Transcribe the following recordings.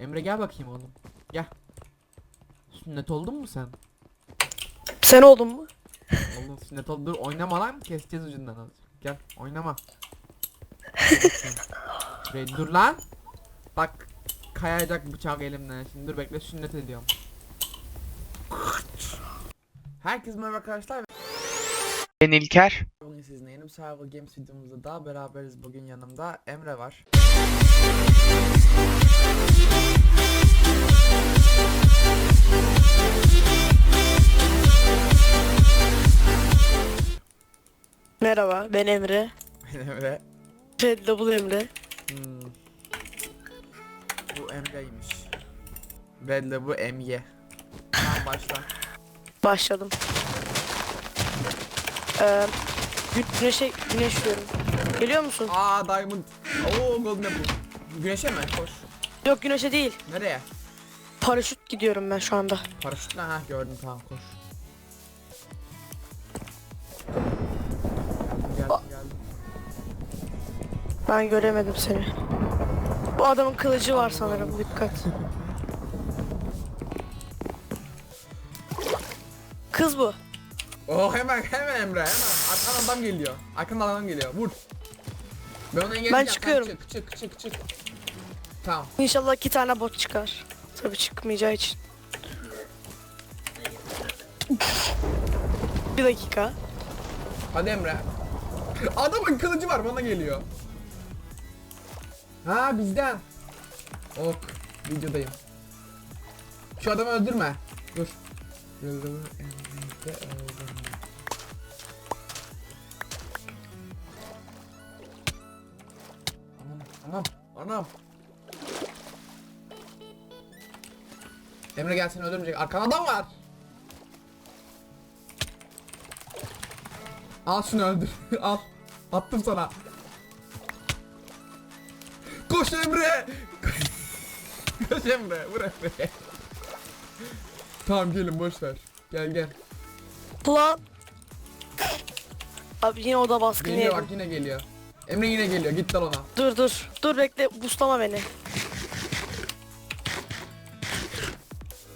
Emre gel bakayım oğlum. Gel. Sünnet oldun mu sen? Sen oldun mu? Oğlum sünnet oldu. Dur oynama lan. Keseceğiz ucundan azıcık. Gel oynama. Şuraya dur lan. Bak kayacak bıçak elimden. Şimdi dur bekle sünnet ediyorum. Herkese merhaba arkadaşlar. Ben İlker. Bugün sizinle yeni bir Survival Games videomuzda daha beraberiz. Bugün yanımda Emre var. Merhaba ben Emre. Emre. Red Double Emre. Hmm. Bu Emre'ymiş. Redle bu Emye. Tamam başla. Başladım. Ee, gü- güneşe güneşliyorum. Geliyor musun? Aa Diamond. Oo Golden Apple. Güneşe mi? Koş. Yok güneşe değil. Nereye? Paraşüt gidiyorum ben şu anda. Paraşütle ha gördüm tamam koş. Geldim Aa. geldim. Ben göremedim seni. Bu adamın kılıcı var sanırım dikkat. Kız bu. Oo hemen hemen Emre hemen. Arkadan adam geliyor. Arkadan adam geliyor. Vur. Ben onu engelleyeceğim. sen çıkıyorum. Çık çık çık çık. Tamam. İnşallah iki tane bot çıkar. Tabii çıkmayacağı için. Bir dakika. Hadi Emre. Adamın kılıcı var bana geliyor. Ha bizden. Ok. Videodayım. Şu adamı öldürme. Dur. Anam, anam. Emre gel seni öldürmeyecek. Arkanda adam var. Al şunu öldür. Al. Attım sana. Koş Emre. Koş Emre. Vur Emre. tamam gelin boş ver. Gel gel. Lan. Abi yine oda baskını Geliyor yedim. bak yine geliyor. Emre yine geliyor. Git dal ona. Dur dur. Dur bekle. Buslama beni.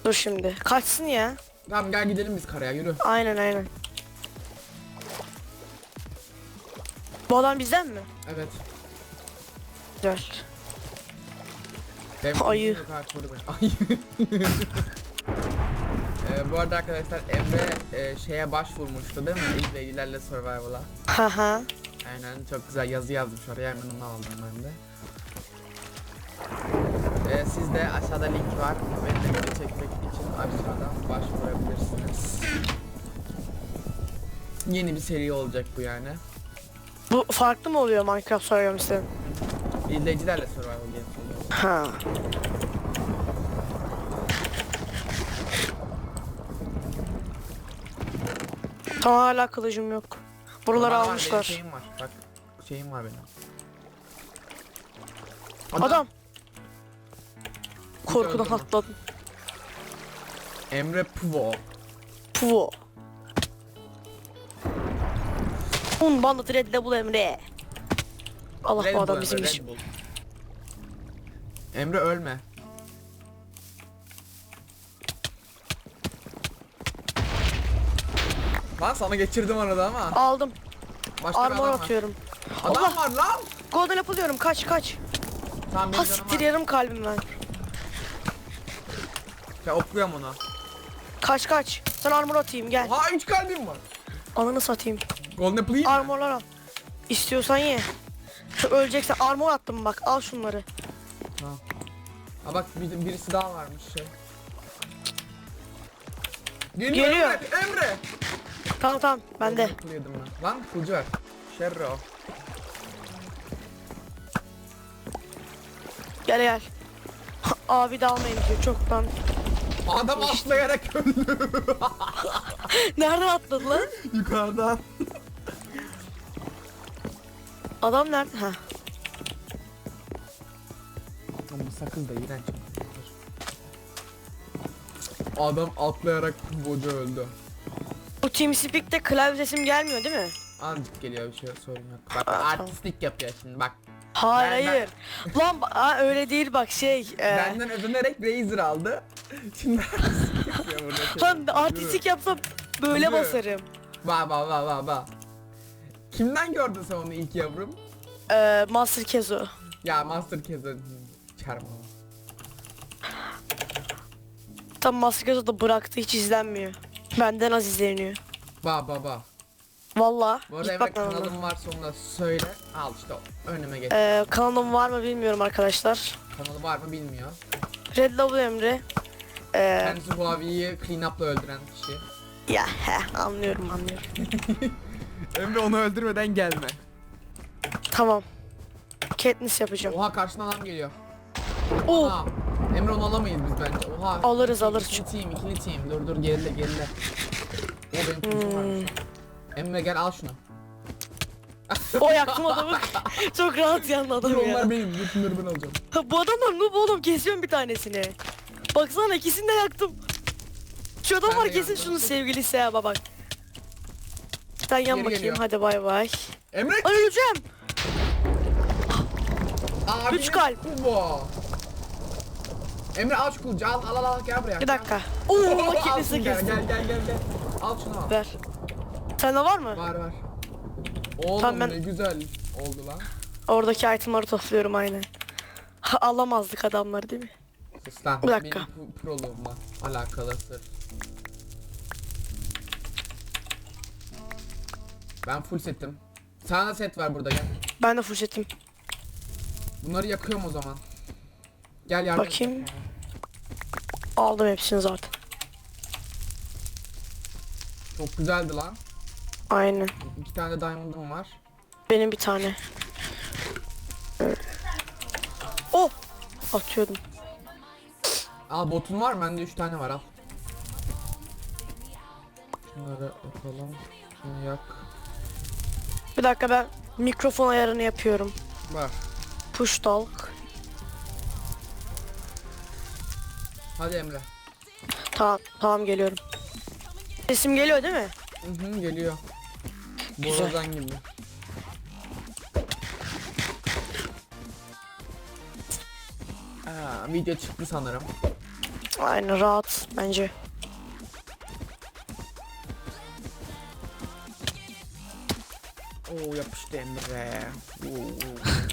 Dur şimdi. Kaçsın ya. Tamam gel gidelim biz karaya yürü. Aynen aynen. Bu adam bizden mi? Evet. Güzel. Benim Ayı. kızım yok ha, koru beni. Ayı. Ee, bu arada arkadaşlar Emre e, şeye başvurmuştu değil mi? İzleyicilerle Survival'a. Haha. Aynen çok güzel yazı yazmış oraya hemen onu aldım ben de. Ee, sizde aşağıda link var. Beni de video çekmek için aşağıdan başvurabilirsiniz. Yeni bir seri olacak bu yani. Bu farklı mı oluyor Minecraft soruyorum size? İzleyicilerle Survival Games oluyor. Ha. Tamam hala kılıcım yok. Buraları var, benim almışlar. Şeyim var. Bak şeyim var benim. Adam. Korkudan atladım. Emre Pvo. Puvo. Un bandı Red Double Emre. Allah Red bu Bull adam bizimmiş. Bull. Emre ölme. Lan sana geçirdim arada ama. Aldım. Başka bir Armor adam var. atıyorum. Adam Allah! var lan. Golden Apple diyorum kaç kaç. Tamam benim Ha canım siktir yarım kalbim ben. Ya okluyorum onu. Kaç kaç. Sen armor atayım gel. Ha 3 kalbim var. Ananı satayım. Golden Apple yiyeyim mi? Armorlar al. İstiyorsan ye. Şu öleceksen armor attım bak al şunları. Tamam. Ha bak bir, birisi daha varmış şey. Geliyor. Geliyor. Emre. Emre. Tamam tamam bende. Apple yedim ben. Lan kılıcı ver. Şerro. Gel gel. Abi de almayın diyor çoktan. Adam atlayarak öldü. Nereden atladı lan? Yukarıdan. Adam nerede? Ha. Ama sakız da iğrenç. Adam atlayarak boca öldü. Bu TeamSpeak'te klavye sesim gelmiyor değil mi? Azıcık geliyor bir şey sorun yok. Bak artistlik yapıyor şimdi bak. Hayır Ben- ben- hayır. Lan ba- ha, öyle değil bak şey. E, Benden özenerek Razer aldı. Şimdi artistik yapıyor burada. lan artistik yapsam böyle Yürü. basarım. Ba ba ba ba ba. Kimden gördün sen onu ilk yavrum? E, Master Kezo. Ya Master Keza çarpma. Tam Master Kezo da bıraktı hiç izlenmiyor. Benden az izleniyor. Ba ba ba. Valla. Bu arada Emre kanalına. kanalım varsa onu da söyle. Al işte önüme geç. E, kanalım var mı bilmiyorum arkadaşlar. Kanalı var mı bilmiyor. Red Love Emre. E, Kendisi Huawei'yi clean up'la öldüren kişi. ya he anlıyorum anlıyorum. Emre onu öldürmeden gelme. Tamam. Katniss yapacağım. Oha karşına adam geliyor. Oh Aa, Emre onu alamayız biz bence. Oha. Alırız, alırız. İkili team, ikili team. Dur dur gerile gerile. O benim kılıcım Hmm. varmış. Emre gel al şunu. o yaktım adamı. Çok rahat yandı adam ya. onlar benim. Şunları ben alacağım. Bu adamlar noob oğlum kesiyorum bir tanesini. Baksana ikisini de yaktım. Şu adam Ben var de kesin yaktım. şunun sevgilisi ya bak. Sen yan Geri bakayım geliyor. hadi bay bay. Emre! Ay öleceğim. Abinin üç kalp. Bu. Emre al şu kılıcı al al al al gel buraya. Bir dakika. Oo Al maketesi şunu, gel, kestim. gel gel gel gel. Al şunu al. Ver. Sende var mı? Var var. Oğlum Tamam, ben- ne güzel oldu lan. Oradaki itemları topluyorum aynen. Ha, Alamazdık adamları değil mi? Sus lan. Bir dakika. Benim pro- alakalı sır. Ben full setim. Sana da set var burada gel. Ben de fırçatım. Bunları yakıyorum o zaman. Gel yardım. et. Bakayım. Aldım hepsini zaten. Çok güzeldi lan. Aynen. İki tane diamond'ım var. Benim bir tane. Oh! Atıyordum. Al botun var mı? Bende 3 tane var al. Şunları yapalım. Şunu yak. Bir dakika ben mikrofon ayarını yapıyorum. Var. Push talk. Hadi Emre. Tamam, tamam geliyorum. Sesim geliyor değil mi? Hı hı geliyor. Güzel. Borazan gibi. Aa, video çıktı sanırım. Aynen rahat bence. Oo yapıştı Emre. Oo.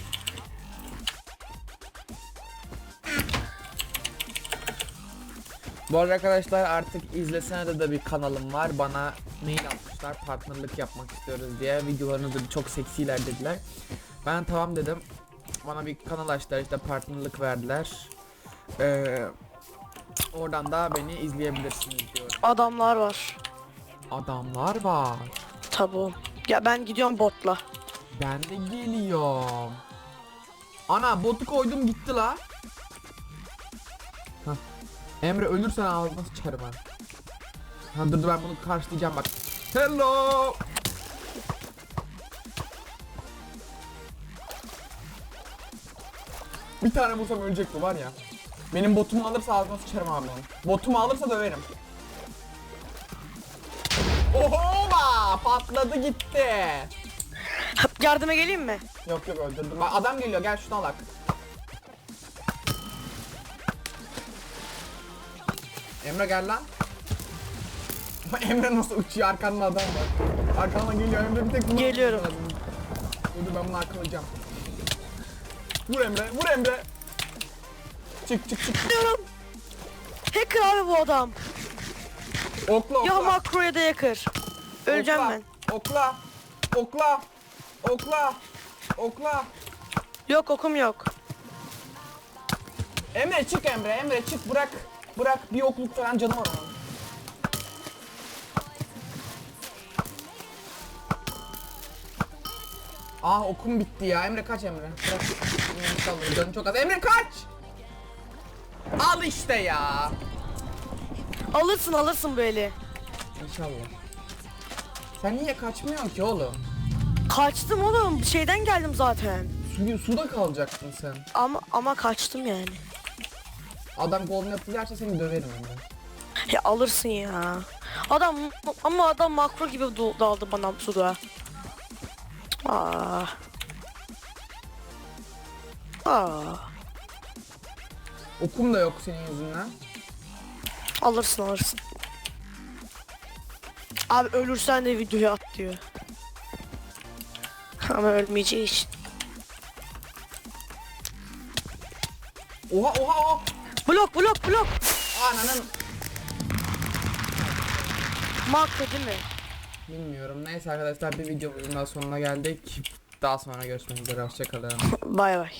Bu arada arkadaşlar artık izlesene de, de bir kanalım var. Bana mail atmışlar partnerlik yapmak istiyoruz diye. Videolarınız da çok seksiler dediler. Ben tamam dedim. Bana bir kanal açtılar işte partnerlik verdiler. Ee, oradan da beni izleyebilirsiniz diyorum. Adamlar var. Adamlar var. Tabu. Ya ben gidiyorum botla. Ben de geliyorum. Ana botu koydum gitti la. Hah. Emre ölürsen ağzına sıçarım ha. Ha dur dur ben bunu karşılayacağım bak. Hello. Bir tane vursam ölecek bu var ya. Benim botumu alırsa ağzına sıçarım abi onu. Botumu alırsa döverim. Ohoba! Patladı gitti. Yardıma geleyim mi? Yok yok öldürdüm. Bak adam geliyor gel şunu alak. Emre gel lan. Emre nasıl uçuyor arkanda adam var. Arkamdan geliyor Emre bir tek bunu Geliyorum. Dur ben bunu arkalayacağım. Vur Emre vur Emre. Çık çık çık. Diyorum. Hacker abi bu adam. Okla okla. Ya makroya da yakır. Öleceğim okla, ben. Okla. Okla. Okla. Okla. Yok okum yok. Emre çık Emre, Emre çık bırak. Bırak bir okluk falan canım var. Ah okum bitti ya. Emre kaç Emre. Bırak. İnşallah canım çok az. Emre kaç! Al işte ya. Alırsın alırsın böyle. İnşallah. Sen niye kaçmıyorsun ki oğlum? Kaçtım oğlum. Şeyden geldim zaten. Su, suda kalacaksın sen. Ama ama kaçtım yani. Adam golden apple yerse seni döverim Emre. Ya alırsın ya. Adam ama adam makro gibi do- daldı bana suda. Aa. Aa, Okum da yok senin yüzünden. alırsın alırsın. Abi ölürsen de videoya at diyor. Ama ölmeyeceği için. Oha oha oha. Blok blok blok. Ananın. Makro değil mi? Bilmiyorum. Neyse arkadaşlar bir videomuzun daha sonuna geldik. Daha sonra görüşmek üzere. Hoşçakalın. Bay bay.